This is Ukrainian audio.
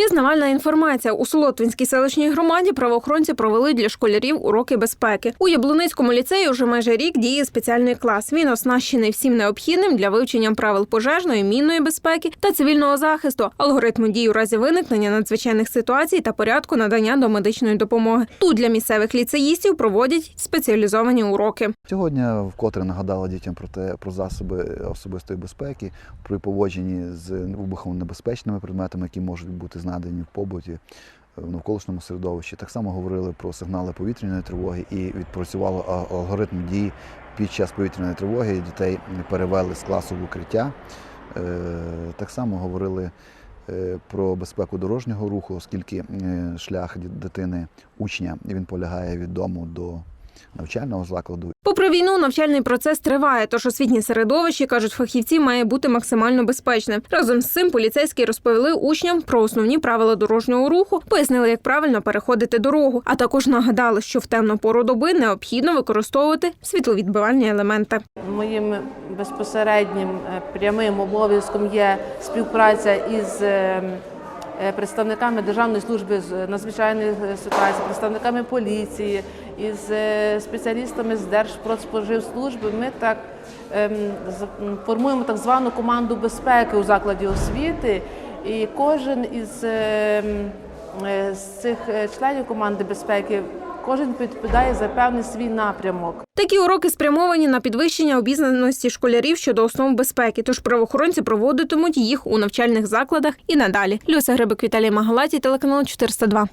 Пізнавальна інформація у Солотвинській селищній громаді правоохоронці провели для школярів уроки безпеки. У Яблуницькому ліцеї вже майже рік діє спеціальний клас. Він оснащений всім необхідним для вивчення правил пожежної, мінної безпеки та цивільного захисту, алгоритму дій у разі виникнення надзвичайних ситуацій та порядку надання домедичної допомоги. Тут для місцевих ліцеїстів проводять спеціалізовані уроки. Сьогодні вкотре нагадала дітям про те про засоби особистої безпеки, про поводженні з вибухонебезпечними предметами, які можуть бути знайдені в побуті. В навколишньому середовищі так само говорили про сигнали повітряної тривоги і відпрацювали алгоритм дій під час повітряної тривоги. Дітей перевели з класу в укриття. Е, Так само говорили е, про безпеку дорожнього руху, оскільки е, шлях дитини учня він полягає від дому до навчального закладу. Попри війну, навчальний процес триває, тож освітнє середовище, кажуть фахівці, має бути максимально безпечним. Разом з цим поліцейські розповіли учням про основні правила дорожнього руху, пояснили, як правильно переходити дорогу, а також нагадали, що в темну пору доби необхідно використовувати світловідбивальні елементи. Моїм безпосереднім е, прямим обов'язком є співпраця із е, е, представниками Державної служби з надзвичайних е, ситуацій, представниками поліції, із е, спеціалістами з Держпродспоживслужби. Ми так ем, формуємо так звану команду безпеки у закладі освіти, і кожен із е, м, е, з цих е, членів команди безпеки. Кожен відповідає за певний свій напрямок. Такі уроки спрямовані на підвищення обізнаності школярів щодо основ безпеки, тож правоохоронці проводитимуть їх у навчальних закладах і надалі. Люся Грибик, Віталій Магалаті, телеканал 402.